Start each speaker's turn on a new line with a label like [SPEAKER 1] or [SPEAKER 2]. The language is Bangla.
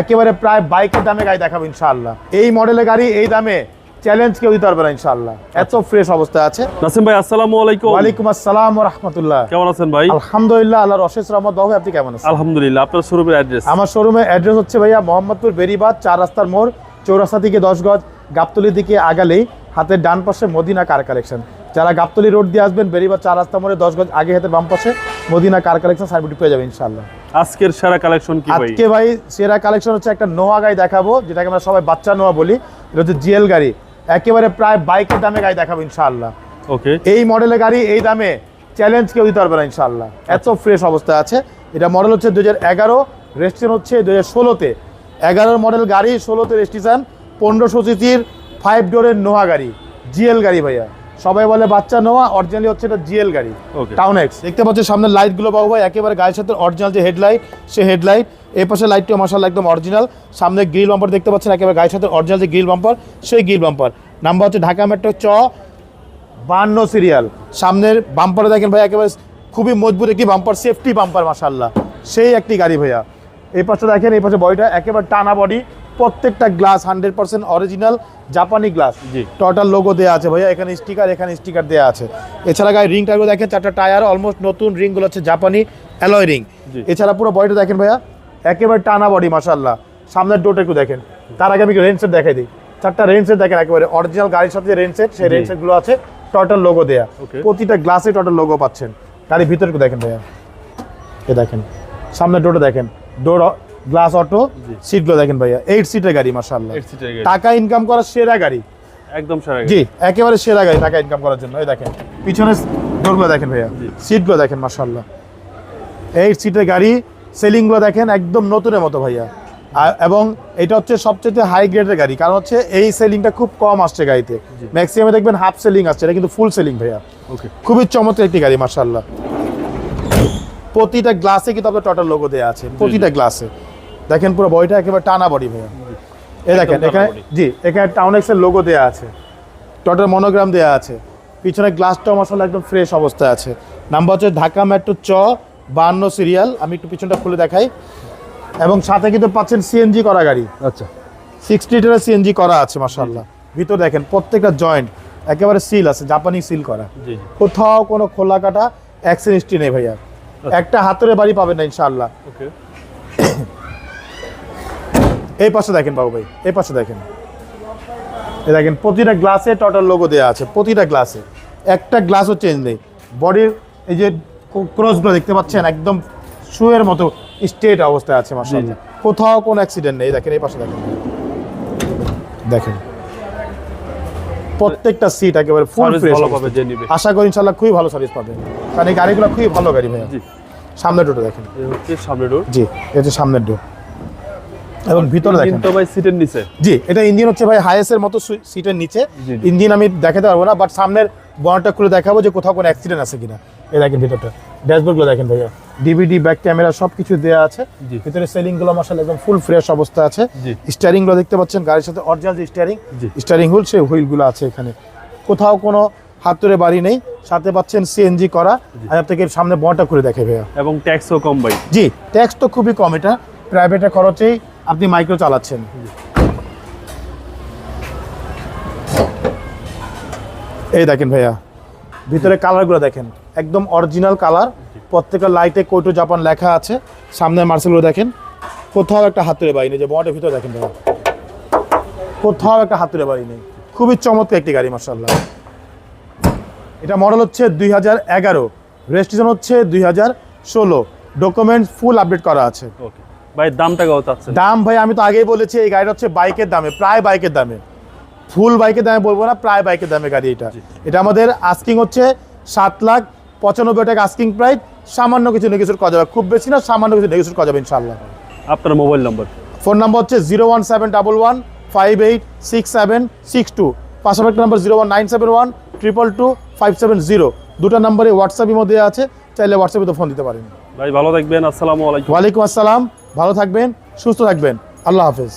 [SPEAKER 1] একেবারে প্রায় বাইকের দামে গাড়ি দেখাবো ইনশাআল্লাহ। এই মডেলের গাড়ি এই দামে চ্যালেঞ্জ কেউ দিতে পারবে না ইনশাআল্লাহ। এত ফ্রেশ অবস্থা আছে।
[SPEAKER 2] নাসিম ভাই আসসালামু আলাইকুম।
[SPEAKER 1] ওয়ালাইকুম আসসালাম রহমতুল্লাহ।
[SPEAKER 2] কেমন আছেন ভাই?
[SPEAKER 1] আলহামদুলিল্লাহ আল্লাহর অশেষ রহমত। বাবু আপনি কেমন আছেন?
[SPEAKER 2] আলহামদুলিল্লাহ আপনার শোরুমের অ্যাড্রেস
[SPEAKER 1] আমার শোরুমের অ্যাড্রেস হচ্ছে ভাইয়া মোহাম্মদপুর বেরিবাদ চার রাস্তার মোড় চৌরাস্তা থেকে দশ গজ গাবতলির দিকে আগালেই হাতের ডান পাশে মদিনা কার কালেকশন যারা গাবতলি রোড দিয়ে আসবেন বেরিবাদ চার রাস্তা মোড়ে দশ গজ আগে হাতের বাম পাশে মদিনা কার কালেকশন সার্ভিস পেয়ে যাবেন ইনশাআল্লাহ।
[SPEAKER 2] আজকের সেরা কালেকশন কি ভাই?
[SPEAKER 1] আজকে ভাই সেরা কালেকশন হচ্ছে একটা নোয়া গাড়ি দেখাবো যেটাকে আমরা সবাই বাচ্চা নোয়া বলি। এটা হচ্ছে জিএল গাড়ি। একেবারে প্রায় বাইকের দামে গাড়ি দেখাবো ইনশাআল্লাহ।
[SPEAKER 2] ওকে।
[SPEAKER 1] এই মডেলের গাড়ি এই দামে চ্যালেঞ্জ কেউ দিতে পারবে না ইনশাআল্লাহ। এত ফ্রেশ অবস্থা আছে। এটা মডেল হচ্ছে দু হাজার এগারো রেজিস্ট্রেশন হচ্ছে দু হাজার ষোলোতে। এগারোর মডেল গাড়ি ষোলোতে রেজিস্ট্রেশন পনেরোশো সিসির ফাইভ ডোরের নোয়া গাড়ি জিএল গাড়ি ভাইয়া। সবাই বলে বাচ্চা নোয়া অরিজিনালি হচ্ছে এটা জিএল গাড়ি. টাউন এক্স দেখতে পাচ্ছেন সামনে লাইটগুলো পাবো ভাই একেবারে গায়ের সাথে অরিজিনাল যে হেডলাইট সে হেডলাইট এই পাশে লাইটটা মাসাল একদম অরিজিনাল সামনে গ্রিল বাম্পার দেখতে পাচ্ছেন একেবারে গায়ের সাথে অরিজিনাল যে গ্রিল বাম্পার সেই গ্রিল বাম্পার নাম্বার হচ্ছে ঢাকা মেট্রো চ বান্ন সিরিয়াল সামনের বাম্পারে দেখেন ভাই একেবারে খুবই মজবুত একটি বাম্পার সেফটি বাম্পার মাসাল্লাহ সেই একটি গাড়ি ভাইয়া। এই পাশে দেখেন এই পাশে বডিটা একেবারে টানা বডি প্রত্যেকটা গ্লাস হান্ড্রেড পার্সেন্ট অরিজিনাল জাপানি গ্লাস। টোটাল লোগো দেওয়া আছে ভাইয়া এখানে স্টিকার এখানে স্টিকার দেওয়া আছে। এছাড়া গায়ে রিং টাইগুলো দেখেন চারটা টায়ার অলমোস্ট নতুন রিংগুলো হচ্ছে জাপানি অ্যালয় রিং এছাড়া পুরো বডিটা দেখেন ভাইয়া একেবারে টানা বডি মাসাল্লাহ সামনের ডোরটা একটু দেখেন। তার আগে আমি রেঞ্জ সেট দেখাই দিই। চারটা রেঞ্জ সেট দেখেন একেবারে অরিজিনাল গাড়ির সাথে রেঞ্জ সেট সেই। রেঞ্জ সেটগুলো আছে টোটাল লোগো দেয়া। প্রতিটা গ্লাসে টোটাল লোগো পাচ্ছেন। গাড়ির ভিতরে দেখেন ভাইয়া। এ দেখেন সামনের ডোরটা দেখেন। Door glass auto. সিটগুলো দেখেন ভাইয়া। এইট সিটের গাড়ি মাসাল্লাহ। টাকা ইনকাম করার সেরা গাড়ি।
[SPEAKER 2] একদম সেরা
[SPEAKER 1] জি একেবারে সেরা গাড়ি টাকা ইনকাম করার জন্য। এই দেখেন পিছনে ডোরগুলো দেখেন ভাইয়া। সিটগুলো দেখেন মার্শাল্লাহ এইট সিটের গাড়ি সেলিংগুলো দেখেন একদম নতুনের মতো ভাইয়া। এবং এটা হচ্ছে সবচেয়ে হাই গ্রেডের গাড়ি। কারণ হচ্ছে এই সেলিংটা খুব কম আসছে গাড়িতে। ম্যাক্সিমামে দেখবেন হাফ সেলিং আসছে। এটা কিন্তু ফুল সেলিং ভাইয়া।
[SPEAKER 2] ওকে
[SPEAKER 1] খুবই চমৎকার একটি গাড়ি মার্শাল্লাহ প্রতিটা গ্লাসে কিন্তু আপনার টোটাল লোগো দেওয়া আছে। প্রতিটা গ্লাসে দেখেন পুরো বডিটা একেবারে টানা বডি ভাইয়া। এই দেখেন এখানে জি এখানে টাউন এক্সের লোগো দেওয়া আছে। টোটাল মনোগ্রাম দেওয়া আছে। পিছনে গ্লাসটাও মশলা একদম ফ্রেশ অবস্থায় আছে। নাম্বার হচ্ছে ঢাকা মেট্রো চ বান্ন সিরিয়াল আমি একটু পিছনটা খুলে দেখাই। এবং সাথে কিন্তু পাচ্ছেন সিএনজি করা গাড়ি।
[SPEAKER 2] আচ্ছা।
[SPEAKER 1] সিক্স লিটারের সিএনজি করা আছে মাসাল্লাহ ভিতর দেখেন প্রত্যেকটা জয়েন্ট একেবারে সিল আছে জাপানি সিল করা। কোথাও কোনো খোলা কাটা অ্যাক্সিডেন্টই নেই ভাইয়া। একটা হাতের বাড়ি পাবেন না ইনশাল্লাহ
[SPEAKER 2] ওকে
[SPEAKER 1] এই পাশে দেখেন বাবু ভাই এই পাশে দেখেন। এই দেখেন প্রতিটা গ্লাসে টোটাল লোগো দেওয়া আছে প্রতিটা গ্লাসে একটা গ্লাসও চেঞ্জ নেই। বডির এই যে ক্রসগুলো দেখতে পাচ্ছেন একদম শুয়ের মতো স্টেট অবস্থায় আছে মাসাল্লাহ কোথাও কোনো অ্যাক্সিডেন্ট নেই দেখেন এই পাশে দেখেন। দেখেন। প্রত্যেকটা সিট একেবারে ফুল ফ্রেশ
[SPEAKER 2] পাবে
[SPEAKER 1] আশা করি ইনশাল্লাহ খুবই ভালো সার্ভিস পাবে। কারণ এই গাড়িগুলো খুবই ভালো গাড়ি ভাইয়া।
[SPEAKER 2] জি।
[SPEAKER 1] সামনে ডোরটা দেখেন।
[SPEAKER 2] এই হচ্ছে সামনে ডোর
[SPEAKER 1] জি এটা সামনের ডোর এবং ভিতরে দেখেন।
[SPEAKER 2] কিন্তু ভাই সিটের নিচে।
[SPEAKER 1] জি এটা ইঞ্জিন হচ্ছে ভাই হাইয়েস্টের মতো সিটের নিচে। ইঞ্জিন আমি দেখাতে পারব না বাট সামনের বনটা খুলে দেখাবো যে কোথাও কোনো অ্যাক্সিডেন্ট আছে কিনা। এই দেখেন ভিতরটা। ড্যাশবোর্ডগুলো দেখেন ভাইয়া। ডিভিডি ব্যাক ক্যামেরা সব কিছু দেওয়া আছে। ভিতরে সেলিংগুলো মশাল একদম ফুল ফ্রেশ অবস্থা আছে। স্টিয়ারিংগুলো দেখতে পাচ্ছেন গাড়ির সাথে অরিজিনাল যে স্টিয়ারিং। স্টিয়ারিং হুইল সেই হুইলগুলো আছে এখানে। কোথাও কোনো হাতুড়ে বাড়ি নেই। সাথে পাচ্ছেন সিএনজি করা। আর আপনাকে সামনে বনটা খুলে দেখে ভাইয়া।
[SPEAKER 2] এবং ট্যাক্সও কম ভাই।
[SPEAKER 1] জি ট্যাক্স তো খুবই কম এটা। প্রাইভেটের খরচেই আপনি মাইক্রো চালাচ্ছেন। এই দেখেন ভাইয়া, ভিতরে কালারগুলো দেখেন, একদম অরিজিনাল কালার। প্রত্যেকটা লাইটে কোটো জাপান লেখা আছে। সামনের মার্সেলগুলো দেখেন, কোথাও একটা হাতুড়ে বাড়ি নেই, যে বটের ভিতরে দেখেন ভাইয়া। কোথাও একটা হাতুড়ে বাড়ি নেই। খুবই চমৎকার একটি গাড়ি মার্শাল্লাহ এটা মডেল হচ্ছে দুই হাজার এগারো। রেজিস্ট্রেশন হচ্ছে দুই হাজার ষোলো। ডকুমেন্টস ফুল আপডেট করা আছে।
[SPEAKER 2] ওকে ভাই দামটা কত চাচ্ছেন
[SPEAKER 1] দাম ভাই আমি তো আগেই বলেছি এই গাড়িটা হচ্ছে বাইকের দামে প্রায় বাইকের দামে। ফুল বাইকের দামে বলব না প্রায় বাইকের দামে গাড়ি এটা। এটা আমাদের আস্কিং হচ্ছে সাত লাখ পঁচানব্বই টাকা আস্কিং প্রাইস সামান্য কিছু নেগেসিয়েট করা যাবে। খুব বেশি না সামান্য কিছু নেগেসিয়েট করা যাবে ইনশাল্লাহ
[SPEAKER 2] আপনার মোবাইল নাম্বার
[SPEAKER 1] ফোন নাম্বার হচ্ছে zero one seven double one five eight six seven six two পাশাপাশি number zero one nine seven one triple two five seven zero দুটো নাম্বারে হোয়াটসঅ্যাপের মধ্যে আছে চাইলে হোয়াটসঅ্যাপে তো ফোন দিতে পারেন।
[SPEAKER 2] ভাই ভালো থাকবেন আসসালামু আলাইকুম।
[SPEAKER 1] ওয়ালাইকুম আসসালাম। ভালো থাকবেন সুস্থ থাকবেন। আল্লাহ হাফেজ।